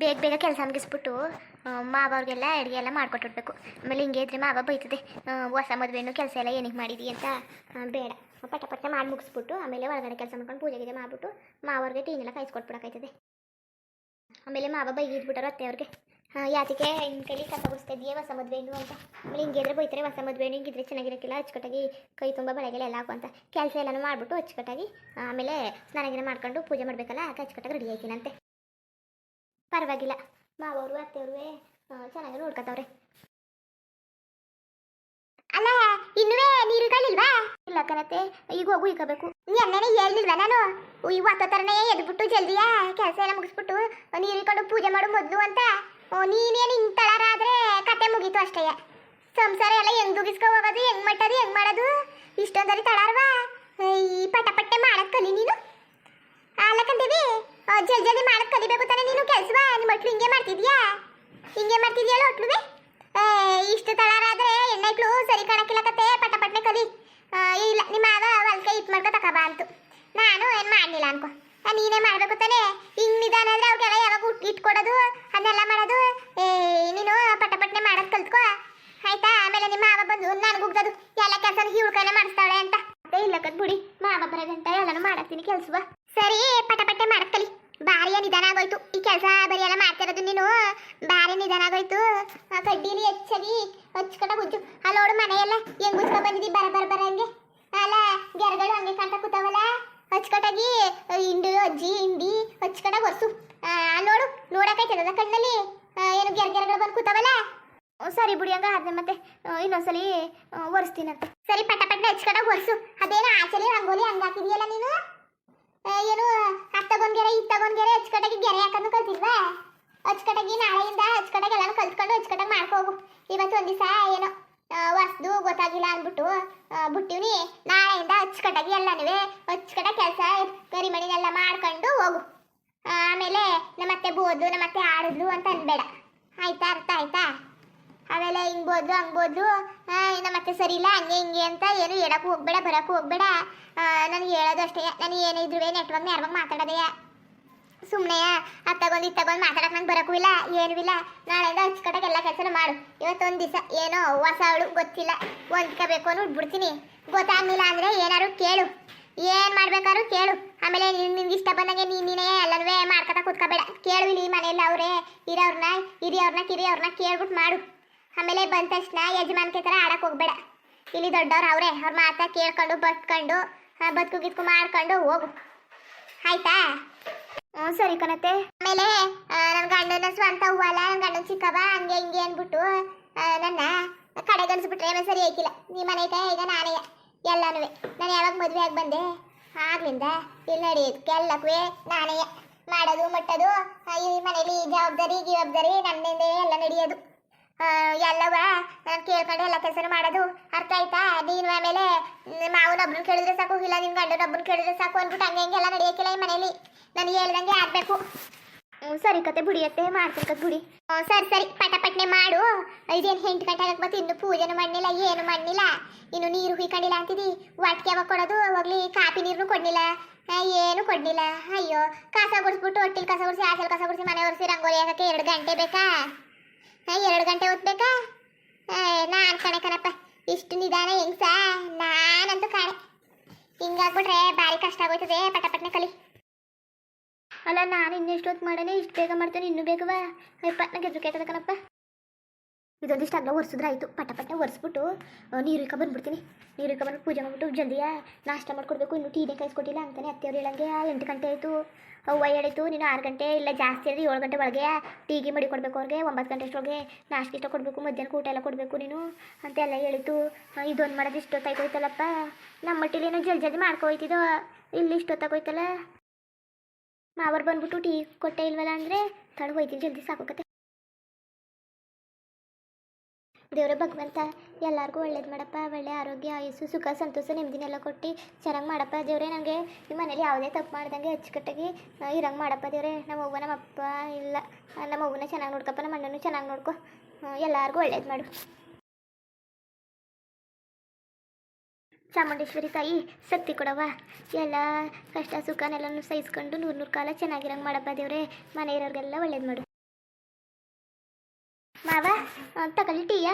ಬೇಗ ಬೇಗ ಕೆಲಸ ಮುಗಿಸ್ಬಿಟ್ಟು ಮಾವ ಅವ್ರಿಗೆಲ್ಲ ಅಡುಗೆ ಎಲ್ಲ ಮಾಡ್ಕೊಟ್ಟಿರ್ಬೇಕು. ಆಮೇಲೆ ಹಿಂಗೆ ಇದ್ರೆ ಮಾವ ಬೈತದೆ ಹೊಸ ಮದುವೆನೂ ಕೆಲಸ ಎಲ್ಲ ಏನಕ್ಕೆ ಮಾಡಿದಿ ಅಂತ ಬೇಡ. ಪಟ ಪಟ್ಟ ಮಾಡಿ ಮುಗಿಸ್ಬಿಟ್ಟು, ಆಮೇಲೆ ಹೊರಗಡೆ ಕೆಲಸ ಮಾಡ್ಕೊಂಡು ಪೂಜೆಗೆ ಮಾಡ್ಬಿಟ್ಟು ಮಾವವ್ರಿಗೆ ಟೀನೆಲ್ಲ ಕಾಯಿಸ್ಕೊಟ್ಬಿಡಕಾಯ್ತದೆ ಆಮೇಲೆ ಮಾವ ಬೈಗಿದ್ಬಿಟ್ಟಾರ ಅತ್ತೆ ಅವ್ರಿಗೆ. ಯಾತಿಗೆ ಇನ್ ಕೈಲಿ ಕಸ ಗುಡಿಸ್ತಾ ಇದೆಯೇ ಹೊಸ ಮದುವೆನು ಅಂತ. ಆಮೇಲೆ ಹಿಂಗಿದ್ರೆ ಬೈತಾರೆ, ಹೊಸ ಮದುವೆನು ಹಿಂಗಿದ್ರೆ ಚೆನ್ನಾಗಿರೋಕ್ಕಿಲ್ಲ, ಅಚ್ಚುಕಟ್ಟಾಗಿ ಕೈ ತುಂಬ ಬಳೆಗೆಲ್ಲ ಹಾಕು ಅಂತ. ಕೆಲಸ ಎಲ್ಲನೂ ಮಾಡಿಬಿಟ್ಟು ಅಚ್ಚುಕಟ್ಟಾಗಿ, ಆಮೇಲೆ ಸ್ನಾನಗಿನ ಮಾಡ್ಕೊಂಡು ಪೂಜೆ ಮಾಡಬೇಕಲ್ಲ, ಆಗ ಅಚ್ಚುಕಟ್ಟಾಗಿ ರೆಡಿ ಆಯ್ತೀನಂತೆ. ಪರವಾಗಿಲ್ಲ. ಮಾವರು ಅತ್ತೆಯವ್ರೇ ಚೆನ್ನಾಗಿ ನೋಡ್ಕೊತಾವ್ರೆ. ಅಲ್ಲ ಇನ್ನುವೇ ನೀರು ಕಳಿಲ್ವಾ ಇಲ್ಲ ಕಣತೆ ಈಗ ಹೋಗು ಇಕ್ಕಬೇಕು ಎಣ್ಣೆನೆ ಹೇಳಿಲ್ವಾ ನಾನು? ಇವು ಹತ್ತೋ ಥರನೇ ಎದ್ಬಿಟ್ಟು ಜಲ್ದಿಯಾ ಕೆಲಸ ಎಲ್ಲ ಮುಗಿಸ್ಬಿಟ್ಟು ನೀರು ಇಕೊಂಡು ಪೂಜೆ ಮಾಡು ಮೊದಲು ಅಂತ. ಓ, ನೀನೇನು ಹಿಂಗ್ ತಳರಾದ್ರೆ ಕತೆ ಮುಗೀತು ಅಷ್ಟೇ. ಸಂಸಾರ ಎಲ್ಲ ಹೆಂಗ್ ದುಗಿಸ್ಕೊ ಹೋಗೋದು ಹೆಂಗ್ ಮಟ್ಟದು ಹೆಂಗ್ ಮಾಡೋದು? ಇಷ್ಟೊಂದರಿ ತಳಾರ್ವಾ? ಈ ಪಟ ಪಟ್ಟೆ ಮಾಡಕ್ ಕಲಿ ನೀನು? ಅಲ್ಲಕಂತೀವಿ ಜಲ್ ಜಲ್ದಿ ಮಾಡಕ್ ಕಲಿಬೇಕು ತಾನೆ ನೀನು ಕೆಲ್ಸವ? ನಿಮ್ಮ ಮಕ್ಳು ಹಿಂಗೆ ಮಾಡ್ತಿದ್ಯಾ? ಹಿಂಗೆ ಮಾಡ್ತಿದ್ಯಲ್ಲ ಒಟ್ಲುವೆ ಇಷ್ಟು ತಳಾರಾದ್ರೆ ಹೆಣ್ಣೈಕ್ಳು ಸರಿ ಕಾಣಕ್ಕಿಲ್ಲ ಕತೆ ಪಟ ಪಟ್ನೆ ಕಲಿ. ಇಲ್ಲ, ನಿಮ್ಮ ಆಗ ಹೊಲ್ಕೆ ಇಟ್ ಮಾಡ್ಕೊ ತಕಬಾ ಅಂತು. ನಾನು ಏನು ಮಾಡಲಿಲ್ಲ ಅನ್ಕೋ. ನೀನೇ ಮಾಡಬೇಕು ತಾನೆ? ಹಿಂಗ್ ನಿಧಾನ ಅಂದ್ರೆ ಅವ್ರಿಗೆಲ್ಲ ಯಾವಾಗ ಇಟ್ಕೊಡೋದು, ಅದನ್ನೆಲ್ಲ ಮಾಡೋದು? ಏ, ನೀನು ಪಟ ಪಟ್ನೆ ಮಾಡಕ್ ಕಲ್ತ್ಕೋ. ಆಯ್ತಾ? ಆಮೇಲೆ ನಿಮ್ಮ ಮಾವ ಬಂದು ನಾನು ಗುಗ್ದದು ಎಲ್ಲ ಕೆಲಸ ಹಿಳ್ಕನೆ ಮಾಡಿಸ್ತಾಳೆ ಅಂತ. ಇಲ್ಲ ಕದ್ ಬಿಡಿ. ಮಾವ ಬರೋದಂತ ಎಲ್ಲನೂ ಮಾಡತ್ತೀನಿ ಕೆಲ್ಸವ? ಸರಿ, ಪಟ ಪಟ್ಟೆ ಮಾಡಕ್ ಕಲಿ ಭಾರಿ ನಿಧಾನ ಆಗೋಯ್ತು. ಈ ಕೆಲಸ ಬರೀ ಎಲ್ಲ ಮಾಡ್ತಿರೋದು ನೀನು. ಭಾರಿ ನಿಧಾನ ಆಗೋಯ್ತು. ಆ ಕಡ್ಡಿಲಿ ಹೆಚ್ಚಾಗಿ ಹಚ್ಕಟ ಗುಜ್ಜು ಅಲ್ಲಿ ನೋಡು ಮನೆಯೆಲ್ಲ ಹೆಂಗ್ ಗುಜ್ಕ ಬಂದಿದ್ದಿ ಬರ ಬರ ಬರ ಹಂಗೆ. ಅಲ್ಲ, ಗೆರಗಳು ಹಂಗೆ ಕಾಣ್ತಾ ಕೂತಾವಲ್ಲ? ಹಚ್ಕಟಾಗಿ ಹಿಂಡು, ಅಜ್ಜಿ, ಹಿಂಡಿ ಹಚ್ಕಟ ಒರ್ಸು. ಅಲ್ಲಿ ನೋಡು ನೋಡಕೈತದ ಕಣ್ಣಲ್ಲಿ? ಏನು ಗೆರಗೆರಗಳು ಬಂದು ಕೂತಾವಲ್ಲ? ಸರಿ ಬಿಡಿ ಹಂಗ ಅದನ್ನ ಮತ್ತೆ ಇನ್ನೊಂದ್ಸಲಿ ಒರೆಸ್ತೀನಂತೆ. ಸರಿ, ಪಟ ಪಟ್ಟ ಹಚ್ಕಟ ಒರ್ಸು. ಅದೇನು ಆಚಲಿ ರಂಗೋಲಿ ಹಂಗ ಹಾಕಿದ್ಯಲ್ಲ ನೀನು ಆ, ಏನು ಅತ್ತಗೊಂದ್ಗೆರೆ ಇತ್ತಗೊಂದ್ಗೆರೆ ಅಚ್ಚಕಟಾಗಿ ಗೆರೆ ಹಾಕೋದು ಕಲ್ತಿಲ್ವಾ? ಅಚ್ಚಕಟಾಗಿ ನಾಳೆಯಿಂದ ಅಚ್ಚಕಟಾಗಿ ಎಲ್ಲಾನು ಕಲ್ತ್ಕೊಂಡು ಅಚ್ಚಕಟಾಗಿ ಮಾಡ್ಕೋ ಹೋಗು. ಇವತ್ತು ಒಂದ್ ದಿವಸ ಏನೋ ಹೊಸ್ದು ಗೊತ್ತಾಗಿಲ್ಲ ಅಂದ್ಬಿಟ್ಟು ಬಿಟ್ಟಿವ್ನಿ. ನಾಳೆಯಿಂದ ಅಚ್ಚಕಟಾಗಿ ಎಲ್ಲನೂ ಅಚ್ಚಕಟ ಕೆಲಸ ಕರಿಮಣಿನೆಲ್ಲ ಮಾಡ್ಕೊಂಡು ಹೋಗು. ಆಮೇಲೆ ನಮ್ಮತ್ತೆ ಬೋದು ನಮ್ಮತ್ತೆ ಆಡಿದ್ಲು ಅಂತ ಅನ್ಬೇಡ. ಆಯ್ತಾ ಅರ್ಥ ಆಯ್ತಾ? ಆಮೇಲೆ ಹಿಂಗ್ಬೋದು ಬೋದ್ಲು ಹಂಗ್ ಬೋದ್ಲು ಆ, ನಮ್ಮತ್ತೆ ಸರಿ ಇಲ್ಲ ಹಂಗೆ ಹಿಂಗೆ ಅಂತ ಏನು ಹೇಳಕ್ಕೂ ಹೋಗ್ಬೇಡ ಬರಕ್ಕೂ ಹೋಗ್ಬೇಡ. ನನಗೆ ಹೇಳೋದು ಅಷ್ಟೇ. ನಾನು ಏನಿದ್ರು ನೆಟ್ವಾಗ ನೇರವಾಗಿ ಮಾತಾಡೋದೇ. ಸುಮ್ಮನೆ ಅತ್ತಗೊಂದು ಇತ್ತಗೊಂದು ಮಾತಾಡಕ್ಕೆ ನಂಗೆ ಬರಕ್ಕೂ ಇಲ್ಲ ಏನೂ ಇಲ್ಲ. ನಾಳೆಯಿಂದ ಹಚ್ಕಟಾಗ ಎಲ್ಲ ಕೆಲಸ ಮಾಡು. ಇವತ್ತೊಂದು ದಿವಸ ಏನೋ ಹೊಸ ಅವಳು ಗೊತ್ತಿಲ್ಲ. ಹೊಂದ್ಕೋಬೇಕು ಅನ್ನೋ ಬಿಡ್ತೀನಿ. ಗೊತ್ತಾಗ್ಲಿಲ್ಲ ಅಂದ್ರೆ ಏನಾರು ಕೇಳು. ಏನು ಮಾಡ್ಬೇಕಾದ್ರು ಕೇಳು. ಆಮೇಲೆ ನಿನ್- ನಿನ್ಗೆ ಇಷ್ಟ ಬಂದಂಗೆ ನೀನ್ ನೀನೇ ಎಲ್ಲನೂ ಮಾಡ್ಕೊತಾ ಕೂತ್ಕೋಬೇಡ. ಕೇಳು ಇಲ್ಲಿ ಮನೆಯಲ್ಲಿ ಅವರೇ. ಇರೋರ್ನ ಹಿರಿಯವ್ರನ್ನ ಕಿರಿಯವ್ರನ್ನ ಕೇಳ್ಬಿಟ್ಟು ಮಾಡು. ಆಮೇಲೆ ಬಂದ ತಕ್ಷಣ ಯಜಮಾನ್ಕೆ ಥರ ಆಡಕ್ಕೆ ಹೋಗ್ಬೇಡ. ಇಲ್ಲಿ ದೊಡ್ಡವ್ರು ಅವರೇ, ಅವ್ರ ಮಾತಾ ಕೇಳ್ಕೊಂಡು ಬತ್ಕೊಂಡು ಬದುಕು ಗಿದ್ಕು ಮಾಡ್ಕೊಂಡು ಹೋಗು. ಆಯ್ತಾ? ಹ್ಞೂ ಸರಿ ಕಣತ್ತೆ ಆಮೇಲೆ ನನ್ನ ಗಂಡನ ಸ್ವಂತ ಹೂವಲ್ಲ ನನ್ನ ಗಂಡನ ಚಿಕ್ಕವ, ಹಂಗೆ ಹಿಂಗೆ ಅಂದ್ಬಿಟ್ಟು ನನ್ನ ಕಡೆಗಣಿಸ್ಬಿಟ್ರೆ ಆಮೇಲೆ ಸರಿ ಆಯ್ತಿಲ್ಲ. ನೀ ಮನೆ ಐತೆ ಈಗ ನಾನೇ. ಎಲ್ಲನೂ ನಾನು ಯಾವಾಗ ಮದುವೆ ಆಗಿ ಬಂದೆ? ಆಗ್ಲಿಂದ ಇಲ್ಲಿ ನಡೆಯೋದು ಎಲ್ಲಕ್ಕೂ ನಾನೇ. ಮಾಡೋದು, ಮುಟ್ಟೋದು ಈ ಮನೇಲಿ ಜವಾಬ್ದಾರಿ ಜವಾಬ್ದಾರಿ ನನ್ನಿಂದ ಎಲ್ಲ ನಡೆಯೋದು. ಎಲ್ಲವ ನಾನು ಕೇಳ್ಕೊಂಡು ಎಲ್ಲ ಕೆಲಸನೂ ಮಾಡೋದು ಅರ್ಥ ಆಯ್ತಾ? ನೀನು ಆಮೇಲೆ ಮಾವನೊಬ್ಬನ ಕೇಳಿದ್ರೆ ಸಾಕು, ಇಲ್ಲ ನಿನ್ ಗಂಡನೊಬ್ಬನ ಕೇಳಿದ್ರೆ ಸಾಕು ಅಂದ್ಬಿಟ್ಟು ಹಂಗೆ ಹಂಗೆಲ್ಲ ನಡೆಯೋಕ್ಕಿಲ್ಲ ಈ ಮನೇಲಿ. ನನಗೆ ಹೇಳ್ದಂಗೆ ಆಗಬೇಕು. ಸರಿ ಕತೆ ಬುಡಿಯತ್ತೆ ಮಾಡ್ತೀನಿ ಕತೆ, ಬುಡಿ. ಸರಿ ಸರಿ ಪಟ ಪಟ್ನೆ ಮಾಡು. ಇದೇನು ಎಂಟು ಗಂಟೆ ಆಗಕ್ಕೆ ಮತ್ತೆ ಇನ್ನು ಪೂಜೆನೂ ಮಾಡಲಿಲ್ಲ ಏನು ಮಾಡಲಿಲ್ಲ ಇನ್ನು ನೀರು ಹುಯ್ಕೊಂಡಿಲ್ಲ ಅಂತಿದ್ದಿ ವಾಟ್ಕೆ ಯಾವಾಗ ಕೊಡೋದು? ಹೋಗ್ಲಿ, ಕಾಪಿ ನೀರು ಕೊಡಲಿಲ್ಲ ಏನು ಕೊಡ್ಲಿಲ್ಲ ಅಯ್ಯೋ, ಕಸ ಗುಡಿಸ್ಬಿಟ್ಟು, ಹೊಟ್ಟಿಲ್ ಕಸ ಗುಡಿಸಿ ಆಸಲ್ ಕಸ ಗುಡಿಸಿ, ಮನೆ ಒರೆಸಿ, ರಂಗೋಲಿ ಹಾಕಕ್ಕೆ ಎರಡು ಗಂಟೆ ಬೇಕಾ? ಎರಡು ಗಂಟೆ ಹೊತ್ಬೇಕಾ? ನಾನು ಕಣೆ ಕಣಪ್ಪ, ಇಷ್ಟು ನಿಧಾನ ಹೆಂಗ್ಸ ನಾನಂತೂ ಕಾಣೆ. ಹಿಂಗಾಗ್ಬಿಟ್ರೆ ಭಾರಿ ಕಷ್ಟ ಆಗೋಯ್ತದೆ, ಪಟ ಪಟ್ನೆ ಕಲಿ. ಅಲ್ಲ, ನಾನು ಇನ್ನೆಷ್ಟೊತ್ತು ಮಾಡೇನೆ ಇಷ್ಟು ಬೇಗ ಮಾಡ್ತೇನೆ, ಇನ್ನೂ ಬೇಗವಾ? ಅಯ್ಯಪ್ಪ ನನಗೆ ಹೆದರಿಕೆ ಆಯ್ತದ ಕಣಪ್ಪ. ಇದೊಂದಿಷ್ಟು ಅಗ್ಲ ಒರೆಸಿದ್ರೆ ಆಯಿತು. ಪಟ ಪಟ ಒರೆಸ್ಬಿಟ್ಟು ನೀರು ಇಕ್ಕ ಬಂದ್ಬಿಡ್ತೀನಿ. ನೀರು ಇಕ್ಕ ಬಂದು ಪೂಜೆ ಮಾಡ್ಬಿಟ್ಟು ಜಲ್ದಿಯ ನಾಷ್ಟ ಮಾಡ್ಕೊಡ್ಬೇಕು. ಇನ್ನು ಟೀನೇ ಕಾಯಿಸ್ಕೊಟ್ಟಿಲ್ಲ ಅಂತಾನೆ ಅತ್ತೆಯವ್ರು ಹೇಳಂಗೆ ಎಂಟು ಗಂಟೆ ಆಯಿತು. ಅವ್ವ ಹೇಳಿತು ನೀನು ಆರು ಗಂಟೆ ಇಲ್ಲ ಜಾಸ್ತಿ ಅಂದರೆ ಏಳು ಗಂಟೆ ಒಳಗೆ ಟೀಗೆ ಮಡಿ ಕೊಡಬೇಕು ಅವ್ರಿಗೆ. ಒಂಬತ್ತು ಗಂಟೆ ಅಷ್ಟೊಳಗೆ ನಾಷ್ಟ ಇಷ್ಟ ಕೊಡಬೇಕು. ಮಧ್ಯಾಹ್ನ ಊಟ ಎಲ್ಲ ಕೊಡಬೇಕು ನೀನು. ಅಂತೆಲ್ಲ ಹೇಳಿತು. ಇದೊಂದು ಮಾಡೋದು ಇಷ್ಟೊತ್ತಾಯ್ತೋಯ್ತಲ್ಲಪ್ಪ ನಮ್ಮ ಮಟ್ಟಿಲಿ ಏನೋ ಜಲ್ದಿ ಜಲ್ದಿ ಮಾಡ್ಕೊ ಇಲ್ಲಿ ಇಲ್ಲಿ ಇಷ್ಟೊತ್ತಾಗೋಯ್ತಲ್ಲ ಮಾವರು ಬಂದ್ಬಿಟ್ಟು ಟೀ ಕೊಟ್ಟೆ ಇಲ್ವಲ್ಲ ಅಂದರೆ ತಡ ಹೋಯ್ತೀನಿ ಜಲ್ದಿ ಸಾಕೋಕತ್ತೆ ದೇವ್ರ ಭಗವಂತ, ಎಲ್ಲರಿಗೂ ಒಳ್ಳೇದು ಮಾಡಪ್ಪ, ಒಳ್ಳೆ ಆರೋಗ್ಯ, ಆಯಸ್ಸು, ಸುಖ, ಸಂತೋಷ, ನೆಮ್ಮದಿನೆಲ್ಲ ಕೊಟ್ಟು ಚೆನ್ನಾಗಿ ಮಾಡಪ್ಪ ದೇವ್ರೆ. ನನಗೆ ನಿಮ್ಮ ಮನೇಲಿ ಯಾವುದೇ ತಪ್ಪು ಮಾಡ್ದಂಗೆ ಅಚ್ಚುಕಟ್ಟಾಗಿ ಇರಂಗೆ ಮಾಡಪ್ಪ ದೇವ್ರೆ. ನಮ್ಮ ಅವ್ವ ನಮ್ಮ ಅಪ್ಪ ಇಲ್ಲ ನಮ್ಮ ಅವ್ವನ ಚೆನ್ನಾಗಿ ನೋಡ್ಕಪ್ಪ ನಮ್ಮ ಅಣ್ಣನೂ ಚೆನ್ನಾಗಿ ನೋಡ್ಕೊ. ಎಲ್ಲರಿಗೂ ಒಳ್ಳೇದು ಮಾಡು. ಚಾಮುಂಡೇಶ್ವರಿ ತಾಯಿ, ಶಕ್ತಿ ಕೊಡವ ಎಲ್ಲ ಕಷ್ಟ, ಸುಖನೆಲ್ಲನೂ ಸಹಿಸ್ಕೊಂಡು ನೂರು ನೂರು ಕಾಲ ಚೆನ್ನಾಗಿರಂಗೆ ಮಾಡಪ್ಪ ದೇವ್ರೆ. ಮನೆ ಇರೋರಿಗೆಲ್ಲ ಒಳ್ಳೇದು ಮಾಡು. ಮಾವ ತಗೊಳ್ಳಿ ಟೀಯ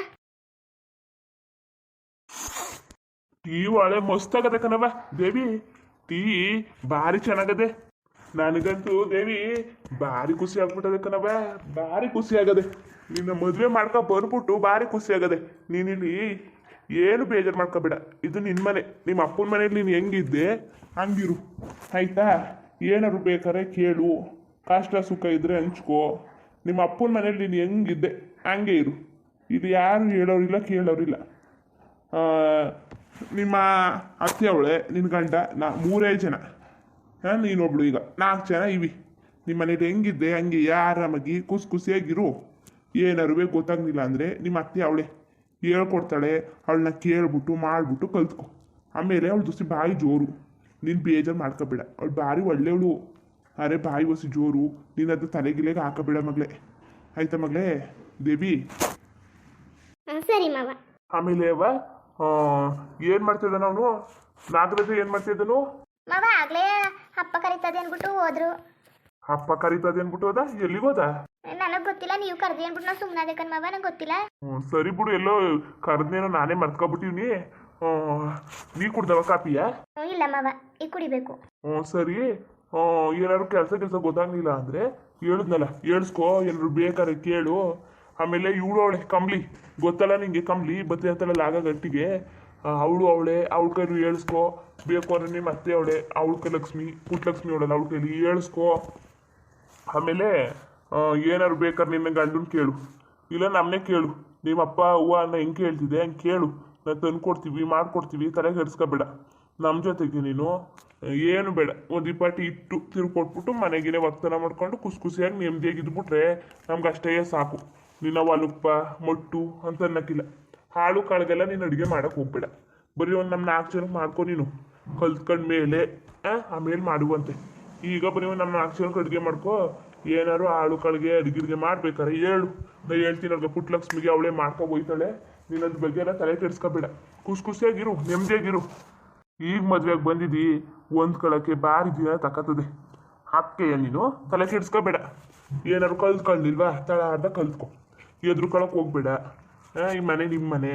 ಟೀ ಒಳ್ಳೆ ಮಸ್ತಾಗದ ಕಣವ ದೇವಿ. ಟೀ ಭಾರಿ ಚೆನ್ನಾಗದೆ. ನನಗಂತೂ ದೇವಿ ಭಾರಿ ಖುಷಿ ಆಗ್ಬಿಟ್ಟದೆ ಕಣವ ಭಾರಿ ಖುಷಿ ಆಗದೆ. ನಿನ್ನ ಮದುವೆ ಮಾಡ್ಕೊ ಬರ್ಬಿಟ್ಟು ಭಾರಿ ಖುಷಿ ಆಗದೆ. ನೀನಿಲ್ಲಿ ಏನು ಬೇಜಾರು ಮಾಡ್ಕೋಬೇಡ. ಇದು ನಿನ್ನ ಮನೆ. ನಿಮ್ಮ ಅಪ್ಪನ ಮನೇಲಿ ನೀನು ಹೆಂಗಿದ್ದೆ, ಹಂಗಿರು. ಆಯ್ತಾ? ಏನಾದ್ರು ಬೇಕಾರೆ ಕೇಳು. ಕಷ್ಟ ಸುಖ ಇದ್ರೆ ಹಂಚ್ಕೋ. ನಿಮ್ಮ ಅಪ್ಪನ ಮನೇಲಿ ನೀನು ಹೆಂಗಿದ್ದೆ ಹಂಗೆ ಇರು. ಇದು ಯಾರು ಹೇಳೋರಿಲ್ಲ, ಕೇಳೋರಿಲ್ಲ. ನಿಮ್ಮ ಅತ್ತೆ ಅವಳೆ ನಿನ್ನ ಗಂಡ, ನಾ ಮೂರೇ ಜನ. ಹಾಂ, ನೀನೊಬ್ಳು ಈಗ. ನಾಲ್ಕು ಜನ ಇವಿ. ನಿಮ್ಮ ಮನೇಲಿ ಹೆಂಗಿದ್ದೆ, ಹಂಗೆ ಆರಾಮಾಗಿ ಖುಷಿ ಖುಷಿಯಾಗಿರು ಏನಾರು ಗೊತ್ತಾಗ್ಲಿಲ್ಲ ಅಂದರೆ ನಿಮ್ಮ ಅತ್ತೆ ಅವಳೆ ಹೇಳ್ಕೊಡ್ತಾಳೆ, ಅವಳನ್ನ ಕೇಳ್ಬಿಟ್ಟು, ಮಾಡಿಬಿಟ್ಟು ಕಲ್ತ್ಕೊ. ಆಮೇಲೆ ಅವಳು ದೋಸ್ತಿ ಬಾಯಿ ಜೋರು. ನೀನು ಬೇಜಾರು ಮಾಡ್ಕೋಬೇಡ. ಅವಳು ಭಾರಿ ಒಳ್ಳೆಯವಳು ಅರೆ ಬಾಯಿ ಒಸಿ ಜೋರು. ನೀನು ಅದು ತಲೆಗಿಲೆಗೆ ಹಾಕೋಬೇಡ ಮಗಳೇ. ಆಯ್ತಾ ಮಗಳೇ? ದೇವಿ. ಸರಿ ಮಾವ. ಆಮೇಲೆ ಅವ ಏನು ಮಾಡ್ತಿದ್ದಾನ ಅವನು? ನಾಗರಾಜ ಏನು ಮಾಡ್ತಿದ್ದನು ಮಾವ ಆಗ್ಲೇ ಅಪ್ಪ ಕರೀತದೆ ಅನ್ಬಿಟ್ಟು ಹೋದ್ರು. ಅಪ್ಪ ಕರೀತದೆ ಅನ್ಬಿಟ್ಟು ಹೋದ? ಎಲ್ಲಿಗೋದ ನನಗೆ ಗೊತ್ತಿಲ್ಲ ನೀವು ಕರ್ದಿ ಅನ್ಬಿಟ್ಟು ನಾವು ಸುಮ್ಮನೆ ಅದಕ್ಕನ್ ಮಾವ ನಂಗೆ ಗೊತ್ತಿಲ್ಲ. ಹ್ಞೂ ಸರಿ ಬಿಡು ಎಲ್ಲೋ ಕರೆದ್ನೇನೋ ನಾನೇ ಮರ್ತ್ಕೊಬಿಟ್ಟಿವ್ನಿ. ನೀ ಕುಡ್ದವ ಕಾಪಿಯಾ? ಇಲ್ಲ ಮಾವ ಈಗ ಕುಡಿಬೇಕು. ಹ್ಞೂ ಸರಿ. ಆ, ಏನಾದ್ರು ಕೆಲಸ ಕೆಲಸ ಗೊತ್ತಾಗ್ಲಿಲ್ಲ ಅಂದ್ರೆ ಹೇಳಿದ್ನಲ್ಲ ಹೇಳ್ಸ್ಕೊ ಏನಾದ್ರು ಬೇಕಾದ್ರೆ ಕೇಳು. ಆಮೇಲೆ ಇವಳು ಅವಳೆ ಕಂಬ್ಲಿ ಗೊತ್ತಲ್ಲ ನಿಂಗೆ ಕಂಬ್ಲಿ ಬತ್ತೆ ಅಂತಲ್ಲ ಆಗ ಗಟ್ಟಿಗೆ ಅವಳು ಅವಳೆ, ಅವಳ ಕೈಲಿ ಹೇಳಿಸ್ಕೋ ಬೇಕು ಅಂದ್ರೆ ನಿಮ್ಮ ಅತ್ತೆ ಅವಳೆ, ಅವಳ ಕೈ ಲಕ್ಷ್ಮಿ ಪುಟ್ಟಲಕ್ಷ್ಮಿ ಅವಳಲ್ಲ, ಅವಳ ಕೈಲಿ ಹೇಳಿಸ್ಕೋ ಆಮೇಲೆ ಏನಾರು ಬೇಕಾದ್ರೆ ನಿನ್ನ ಗಂಡನ ಕೇಳು. ಇಲ್ಲ ನಮ್ಮನ್ನೇ ಕೇಳು. ನಿಮ್ಮ ಅಪ್ಪ, ಅವ್ವ ಅನ್ನ ಹೆಂಗೆ ಕೇಳ್ತಿದೆ ಹಂಗೆ ಕೇಳು. ನಾ ತಂದು ಕೊಡ್ತೀವಿ ಮಾಡ್ಕೊಡ್ತೀವಿ ತಲೆ ಕೆಡಿಸ್ಕೋಬೇಡ ನಮ್ಮ ಜೊತೆಗೆ ನೀನು, ಏನು ಬೇಡ. ಒಂದು ಇಪ್ಪತ್ತು ಇಟ್ಟು ತಿರುಗಿ ಕೊಟ್ಬಿಟ್ಟು ಮನೆಗಿನೇ ವರ್ತನ ಮಾಡ್ಕೊಂಡು ಖುಷಿ ಖುಷಿಯಾಗಿ ನೆಮ್ಮದಿಯಾಗಿ ಇದ್ಬಿಟ್ರೆ ನಮ್ಗೆ ಅಷ್ಟೇ ಸಾಕು. ನಿನ್ನ ಒಲುಪ್ಪ, ಮೊಟ್ಟು ಅಂತ ಅನ್ನಕ್ಕಿಲ್ಲ ಹಾಳು ಕಾಳಿಗೆಲ್ಲ ನೀನು ಅಡುಗೆ ಮಾಡೋಕೆ ಹೋಗ್ಬೇಡ. ಬರೀ ಒಂದು ನಮ್ಮ ನಾಲ್ಕು ಜನಕ್ಕೆ ಮಾಡ್ಕೊ ನೀನು. ಕಲ್ತ್ಕೊಂಡ ಮೇಲೆ ಆಮೇಲೆ ಮಾಡುವಂತೆ. ಈಗ ಬರೀ ಒಂದು ನಮ್ಮ ನಾಲ್ಕು ಜನಕ್ಕೆ ಅಡುಗೆ ಮಾಡ್ಕೊ ಏನಾದ್ರು ಆಳು ಕಾಳಿಗೆ, ಅಡುಗೆ ಮಾಡ್ಬೇಕಾರೆ ಹೇಳು. ನಾ ಹೇಳ್ತೀನಿ ಅವ್ರಿಗೆ ಪುಟ್ಟಲಕ್ಷ್ಮಿಗೆ ಅವಳೇ ಮಾಡ್ಕೊ ಹೋಯ್ತಾಳೆ. ನೀನು ಅದ್ರ ಬಗ್ಗೆ ಎಲ್ಲ ತಲೆ ಕೆಡಿಸ್ಕೊಬೇಡ. ಖುಷಿ ಖುಷಿಯಾಗಿರು ನೆಮ್ಮದಿಯಾಗಿರು ಈಗ ಮದುವೆಗೆ ಬಂದಿದ್ದಿ ಕಳಕ್ಕೆ ಭಾರಿ ದಿನ ತಕ್ಕತ್ತದೆ ಅದಕ್ಕೆ ನೀನು? ತಲೆ ಕೆಡಿಸ್ಕೋಬೇಡ. ಏನಾದ್ರು ಕಲ್ತ್ಕೊಂಡಿಲ್ವಾ? ತಳ ಅರ್ಧ ಕಲ್ತ್ಕೊ. ಎದ್ರುಕೊಳಕ್ಕೆ ಹೋಗ್ಬೇಡ. ಈ ಮನೆ ನಿಮ್ಮ ಮನೆ.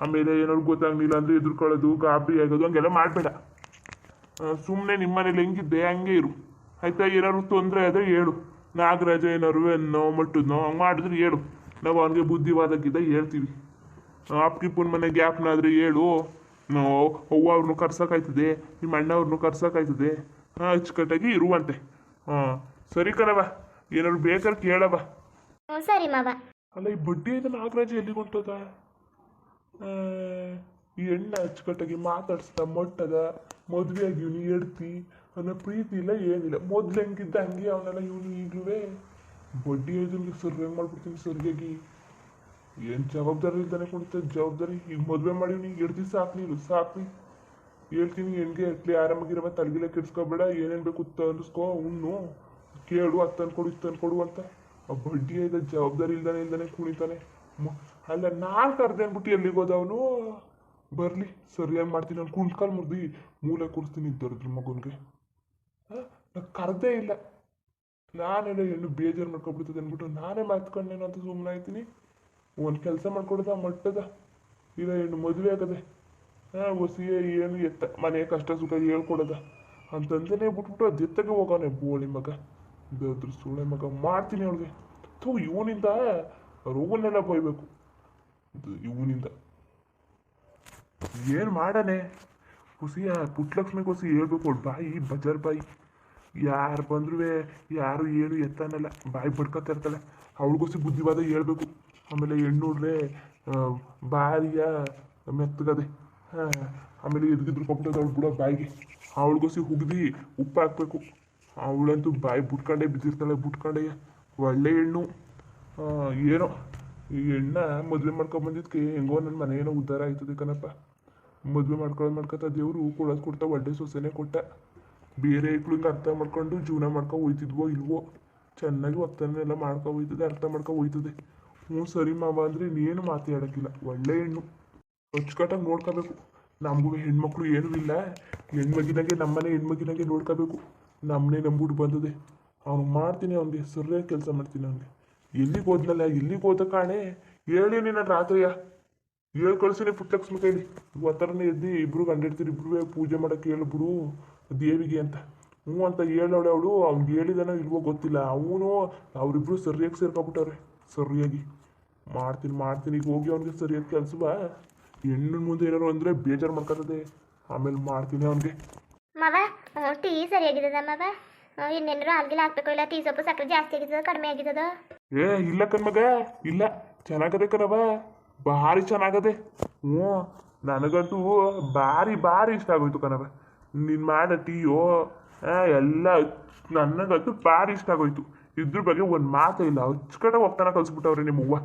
ಆಮೇಲೆ ಏನಾದ್ರು ಗೊತ್ತಾಗ್ಲಿಲ್ಲ ಅಂದ್ರೆ ಎದುರ್ಕೊಳ್ಳೋದು, ಗಾಬರಿ ಆಗೋದು, ಹಂಗೆಲ್ಲ ಮಾಡಬೇಡ. ಸುಮ್ಮನೆ ನಿಮ್ಮ ಮನೇಲಿ ಹೆಂಗಿದ್ದೆ, ಹಂಗೆ ಇರು. ಆಯ್ತಾ, ಏನಾದ್ರು ತೊಂದರೆ ಆದರೆ ಹೇಳು. ನಾಗರಾಜ ಏನಾದ್ರು ಎನ್ನೋ ಮಟ್ಟದ್ನೋ, ಹಂಗೆ ಮಾಡಿದ್ರೆ ಹೇಳು. ನಾವು ಅವನಿಗೆ ಬುದ್ಧಿವಾದಕ್ಕಿದ್ದ ಹೇಳ್ತೀವಿ. ಅಪ್ಪಿಪ್ಪನ ಮನೆ ಗ್ಯಾಪ್ನಾದ್ರೆ ಹೇಳು. ಅವ್ವ ಅವ್ರನ್ನೂ ಕರ್ಸೋಕಾಯ್ತದೆ ನಿಮ್ಮ ಅಣ್ಣ ಕರ್ಸೋಕ್ಕಾಯ್ತದೆ ಹಾಂ ಅಚ್ಚುಕಟ್ಟಾಗಿ ಇರುವಂತೆ. ಹಾಂ ಸರಿ ಕಣವ ಏನಾದ್ರು ಬೇಕಾದ್ರೆ ಕೇಳವ ಸರಿ ಮಾವ. ಅಲ್ಲ, ಈ ಬಡ್ಡಿ ಐತೆ ನಾಗರಾಜ ಎಲ್ಲಿಗೆ ಹೊಂಟದ? ಈ ಎಣ್ಣೆ ಅಚ್ಚುಕಟ್ಟಾಗಿ ಮಾತಾಡ್ಸ್ದ, ಮೊಟ್ಟದ ಮದುವೆ ಆಗಿ ಇವನು ಎಡ್ತಿ ಅನ್ನೋ ಪ್ರೀತಿ ಇಲ್ಲ, ಏನಿಲ್ಲ. ಮೊದ್ಲು ಹೆಂಗಿದ್ದ ಹಂಗೆ ಅವನೆಲ್ಲ ಇವನು ಈಗಲೂ ಬಡ್ಡಿ ಐದನ್ಗೆ ಸರ್ ಹೆಂಗೆ ಮಾಡ್ಬಿಡ್ತೀನಿ ಸರಿಯಾಗಿ. ಏನು ಜವಾಬ್ದಾರಿ ಇದ್ದಾನೆ ಕೊಡ್ತ ಜವಾಬ್ದಾರಿ. ಈಗ ಮದುವೆ ಮಾಡಿ ಈಗ ಎರಡು ದಿವಸ ಸಾಕು ನೀನು ಸಾಕು ಹೇಳ್ತೀನಿ, ಹೆಣ್ಗೆ ಎಟ್ಲಿ ಆರಾಮಾಗಿರವ ತಲೆಗಿಲ್ಲ ಕೆಡ್ಸ್ಕೊಬೇಡ, ಏನೇನು ಬೇಕು ತಂದಿಸ್ಕೋ ಉಣ್ಣು, ಕೇಳು ಅತ್ತನ್ ಕೊಡು ಇತ್ತನ್ ಕೊಡು ಅಂತ. ಆ ಬಡ್ಡಿ ಐದ ಜವಾಬ್ದಾರಿ ಇಲ್ದಾನೆ ಇಲ್ದಾನೆ ಕುಣಿತಾನೆ. ಮ- ಅಲ್ಲ ನಾನು ಕರ್ದೆ ಅಂದ್ಬಿಟ್ಟು ಎಲ್ಲಿಗೆ ಹೋದ ಅವನು? ಬರಲಿ ಸರಿಯಾಗಿ ಮಾಡ್ತೀನಿ? ನಾನು ಕುಣ್ಕಾಲ್ ಮುರ್ದಿ ಮೂಲೆ ಕೂರಿಸ್ತೀನಿ ದರಿದ್ರ ಮಗನಿಗೆ. ನಾ ಕರ್ದೇ ಇಲ್ಲ. ನಾನೆಲ್ಲ ಹೆಣ್ಣು ಬೇಜಾರು ಮಾಡ್ಕೊಬಿಡ್ತದೆ ಅಂದ್ಬಿಟ್ಟು ನಾನೇ ಮಾತ್ಕೊಂಡೇನೋ ಅಂತ ಸುಮ್ಮನೆ ಆಯ್ತೀನಿ ಒಂದು ಕೆಲಸ ಮಾಡ್ಕೊಡೋದ, ಮಟ್ಟದ. ಇಲ್ಲ, ಹೆಣ್ಣು ಮದುವೆ ಆಗದೆ. ಹಾಂ ಏನು ಎತ್ತ, ಮನೆ ಕಷ್ಟ ಸುಖ ಹೇಳ್ಕೊಡೋದ. ಅಂತಂದೇನೆ ಬಿಟ್ಬಿಟ್ಟು ಅದು ಎತ್ತಗೆ ಹೋಗೋನೆ ಬೋಳಿ ಮಗ. ಬೆದ್ರ ಸುಳೆ ಮಗ, ಮಾಡ್ತೀನಿ ಅವಳಿಗೆ. ಥೂ, ಇವನಿಂದ ರೋಗನೆಲ್ಲ ಬೈಬೇಕು. ಇವನಿಂದ. ಏನು ಮಾಡಾನೆ? ಖುಷಿಯ ಪುಟ್ಲಕ್ಷ್ಮಿ ಕುಸಿ ಹೇಳ್ಬೇಕು ಅವಳು ಬಾಯಿ, ಬಜಾರ್ ಬಾಯಿ. ಯಾರು ಬಂದ್ರೂ ಯಾರು ಏನು ಎತ್ತಾನಲ್ಲ, ಬಾಯಿ ಬಡ್ಕೊತಾ ಇರ್ತಾಳೆ. ಅವಳಿಗೋಸಿ ಬುದ್ಧಿವಾದ ಹೇಳ್ಬೇಕು. ಆಮೇಲೆ ಹೆಣ್ಣು ನೋಡ್ರೆ ಬಾರಿಯ ಮೆತ್ತಗದೆ. ಹಾಂ, ಆಮೇಲೆ ಎದ್ಗಿದ್ರು ಕೊಟ್ಟದ ಅವಳು ಬಿಡೋ ಬಾಯಿಗೆ. ಅವಳಿಗೋಸಿ ಹುಗ್ದು ಉಪ್ಪು ಹಾಕ್ಬೇಕು ಅವಳಂತೂ ಬಾಯಿ ಬಿಟ್ಕೊಂಡೇ ಬಿದ್ದಿರ್ತಾಳೆ, ಬಿಟ್ಕೊಂಡೇ. ಒಳ್ಳೆ ಹೆಣ್ಣು. ಏನೋ, ಈ ಹೆಣ್ಣ ಮದುವೆ ಮಾಡ್ಕೊಂಬಂದಿದ್ಕೆ ಹೆಂಗೋ ನನ್ನ ಮನೆ ಉದ್ಧಾರ ಆಯ್ತದೆ ಕಣಪ್ಪ. ಮದುವೆ ಮಾಡ್ಕೊಳ್ಳೋದು ಮಾಡ್ಕೊತ ದೇವರು ಕೊಡೋದು ಕೊಡ್ತಾ ಒಳ್ಳೆ ಸೊಸೆನೇ ಕೊಟ್ಟ. ಬೇರೆ ಹಿಂಗೆ ಅರ್ಥ ಮಾಡ್ಕೊಂಡು ಜೀವನ ಮಾಡ್ಕೊ ಹೋಯ್ತಿದ್ವೋ ಇಲ್ವೋ? ಚೆನ್ನಾಗಿ ಒತ್ತನೆಲ್ಲ ಮಾಡ್ಕೊ ಹೋಯ್ತದೆ, ಅರ್ಥ ಮಾಡ್ಕೊ ಹೋಯ್ತದೆ. ಹ್ಞೂ ಸರಿ ಮಾವ ಅಂದರೆ ಇನ್ನೇನು ಮಾತಾಡೋಕ್ಕಿಲ್ಲ. ಒಳ್ಳೆ ಹೆಣ್ಣು. ಅಚ್ಚುಕಟ್ಟಾಗಿ ನೋಡ್ಕೋಬೇಕು. ನಮಗೂ ಹೆಣ್ಮಕ್ಳು ಏನೂ ಇಲ್ಲ. ಹೆಣ್ಮಗಿನಾಗೆ ನಮ್ಮನೆ ಹೆಣ್ಮಗಿನಾಗೆ ನೋಡ್ಕೋಬೇಕು. ನಮ್ಮನೆ ನಂಬಿಟ್ಟು ಬಂದದೆ. ಅವ್ನು ಮಾಡ್ತೀನಿ ಅವ್ನಿಗೆ ಸರಿಯಾಗಿ ಕೆಲಸ ಮಾಡ್ತೀನಿ ಅವ್ನಿಗೆ. ಎಲ್ಲಿಗೆ ಹೋದ್ನಲ್ಲ, ಎಲ್ಲಿಗೆ ಹೋದ ಕಾಣೆ? ಹೇಳಿ ನಿನ್ನ ರಾತ್ರಿಯ. ಹೇಳಿ ಕಳ್ಸಿನಿ ಪುಟ್ಟಕ್ಸ್ಮ ಕೈಲಿ ಒತ್ತರನೇ ಎದ್ದು ಇಬ್ರು ಕಂಡಿಡ್ತೀರಿ ಇಬ್ರು ಪೂಜೆ ಮಾಡಕ್ಕೆ ಹೇಳ್ಬಿಡು ದೇವಿಗೆ ಅಂತ. ಹ್ಞೂ ಅಂತ ಹೇಳೋಳೆ ಅವಳು. ಅವ್ನಿಗೆ ಹೇಳಿದಾನೋ ಇಲ್ವೋ ಗೊತ್ತಿಲ್ಲ. ಅವನು, ಅವರಿಬ್ರು ಸರಿಯಾಗಿ ಸೇರ್ಕೊಬಿಟ್ಟವ್ರೆ ಸರಿಯಾಗಿ. ಮಾಡ್ತೀನಿ ಮಾಡ್ತೀನಿ. ಈಗ ಹೋಗಿ ಅವ್ನಿಗೆ ಸರಿಯಾದ ಬಾ. ಹೆಣ್ಣಿನ ಮುಂದೆ ಏನಾರು ಅಂದರೆ ಬೇಜಾರು ಮಾಡ್ಕೊತದೆ. ಆಮೇಲೆ ಮಾಡ್ತೀನಿ ಅವನಿಗೆ. ಟೀ ಸರಿಯಾಗಿದೆ ಮಾವ? ಹ್ಞೂ ಇನ್ನೇನಾರು ಹಾಲ್ಗಿಲ್ಲ ಹಾಕ್ಬೇಕು, ಇಲ್ಲ ಟೀ ಸೊಪ್ಪು ಸಕ್ಕರೆ ಜಾಸ್ತಿ ಆಗಿದ್ದದ ಕಡಿಮೆ ಆಗಿದ್ದದ ಏ, ಇಲ್ಲ ಕಣ್ಮಗ ಇಲ್ಲ. ಚೆನ್ನಾಗದೆ ಕಣವ ಭಾರಿ ಚೆನ್ನಾಗದೆ. ಹ್ಞೂ, ನನಗಂತೂ ಭಾರಿ ಭಾರಿ ಇಷ್ಟ ಆಗೋಯ್ತು ಕಣವ ನಿನ್ ಮಾಡೋ ಟೀಯೋ ಎಲ್ಲ, ನನಗಂತೂ ಭಾರಿ ಇಷ್ಟ ಆಗೋಯ್ತು. ಇದ್ರ ಬಗ್ಗೆ ಒಂದು ಮಾತೇ ಇಲ್ಲ. ಅಚ್ಚ ಕಡೆ ಹೋಗ್ತಾನೆ ಕಲ್ಸ್ಬಿಟ್ಟವ್ರೆ ನಿಮ್ಮ ಅವ್ವ